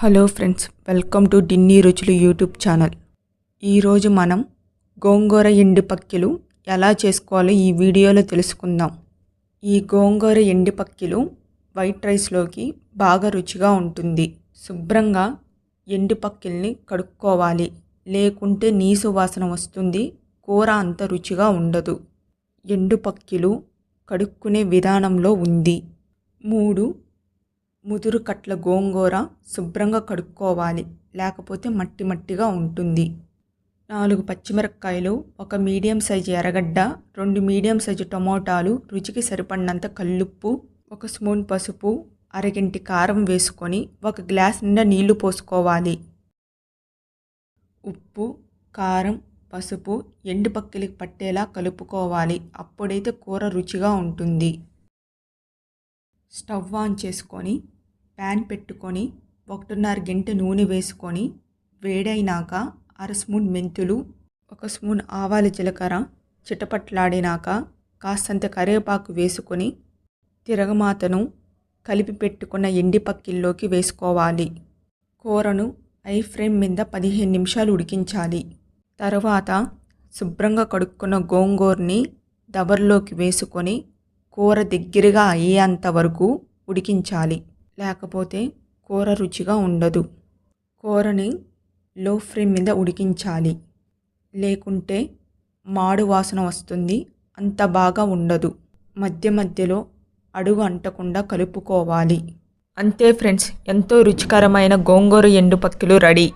Hello friends welcome to డిన్నీ రుచులు YouTube channel. ఈరోజు మనం గోంగూర ఎండు పక్కిలు ఎలా చేసుకోవాలో ఈ వీడియోలో తెలుసుకుందాం. ఈ గోంగూర ఎండు పక్కిలు వైట్ రైస్లోకి బాగా రుచిగా ఉంటుంది. శుభ్రంగా ఎండు పక్కిల్ని కడుక్కోవాలి. లేకుంటే నీసు వాసన వస్తుంది కూర అంత రుచిగా ఉండదు. ఎండు పక్కిలు కడుక్కునే విధానంలో ఉంది. మూడు ముదురు కట్ల గోంగూర శుభ్రంగా కడుక్కోవాలి. లేకపోతే మట్టి మట్టిగా ఉంటుంది. నాలుగు పచ్చిమిరపకాయలు ఒక మీడియం సైజు ఎర్రగడ్డ రెండు మీడియం సైజు టమోటాలు రుచికి సరిపడినంత కల్లుప్పు ఒక స్పూన్ పసుపు అరగింటి కారం వేసుకొని ఒక గ్లాస్ నిండా నీళ్ళు పోసుకోవాలి. ఉప్పు కారం పసుపు ఎండు పక్కిలికి పట్టేలా కలుపుకోవాలి. అప్పుడైతే కూర రుచిగా ఉంటుంది. స్టవ్ ఆన్ చేసుకొని ప్యాన్ పెట్టుకొని ఒకటిన్నర గంట నూనె వేసుకొని వేడైనాక అర స్పూన్ మెంతులు ఒక స్పూన్ ఆవాల జీలకర్ర చిటపట్లాడినాక కాస్తంత కరివేపాకు వేసుకొని తిరగమాతను కలిపి పెట్టుకున్న ఎండి పక్కిల్లోకి వేసుకోవాలి. కూరను ఐ ఫ్రేమ్ మీద పదిహేను నిమిషాలు ఉడికించాలి. తర్వాత శుభ్రంగా కడుక్కున్న గోంగూరని దబర్లోకి వేసుకొని కూర దగ్గరగా అయ్యేంత వరకు ఉడికించాలి. లేకపోతే కూర రుచిగా ఉండదు. కూరని లో ఫ్లేమ్ మీద ఉడికించాలి. లేకుంటే మాడు వాసన వస్తుంది అంత బాగా ఉండదు. మధ్య మధ్యలో అడుగు అంటకుండా కలుపుకోవాలి. అంతే ఫ్రెండ్స్ ఎంతో రుచికరమైన గోంగూర ఎండు పక్కిలు రెడీ.